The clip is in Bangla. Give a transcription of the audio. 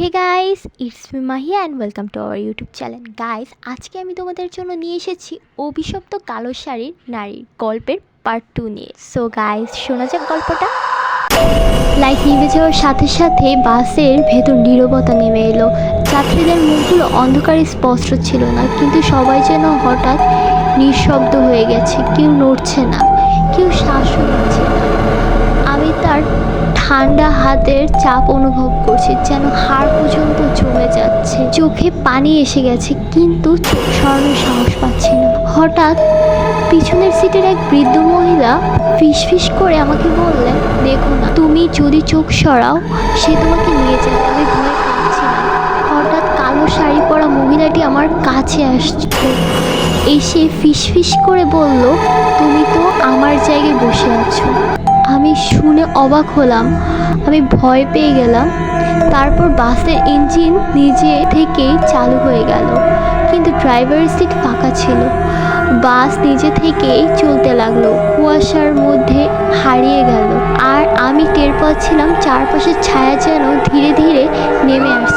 Hey guys it's me Mahi and welcome to our YouTube channel guys আজকে আমি তোমাদের জন্য নিয়ে এসেছি অভিশপ্ত কালো শাড়ির নারীর গল্পের পার্ট টু নিয়ে। সো গাইস শোনা যাক গল্পটা। লাইট নিভে যাওয়ার সাথে সাথে বাসের ভেতর নীরবতা নেমে এলো। যাত্রীদের মুখগুলো অন্ধকারে স্পষ্ট ছিল না, কিন্তু সবাই যেন হঠাৎ নিঃশব্দ হয়ে গেছে। কেউ নড়ছে না, কেউ তার ঠান্ডা হাতের চাপ অনুভব করছি, যেন হাড় পর্যন্ত জমে যাচ্ছে। চোখে পানি এসে গেছে, কিন্তু চোখ সরানোর সাহস পাচ্ছি না। হঠাৎ পিছনের সিটের এক বৃদ্ধ মহিলা ফিস করে আমাকে বললেন, দেখো না, তুমি যদি চোখ সরাও, সে তোমাকে নিয়ে যাবে, আমি ভয় পাচ্ছি না। হঠাৎ কালো শাড়ি পরা মহিলাটি আমার কাছে আসছে। এসে ফিস করে বলল, তুমি তো আমার জায়গায় বসে আছো। অবাক হলাম। আমি ভয় পেয়ে গেলাম। তারপর বাসের ইঞ্জিন নিজে থেকেই চালু হয়ে গেল। কিন্তু ড্রাইভার সিট ফাঁকা ছিল। বাস নিজে থেকেই চলতে লাগল। কুয়াশার মধ্যে হারিয়ে গেল। আর আমি টের পাচ্ছিলাম চারপাশের ছায়া যেন ধীরে ধীরে নেমে আসছে।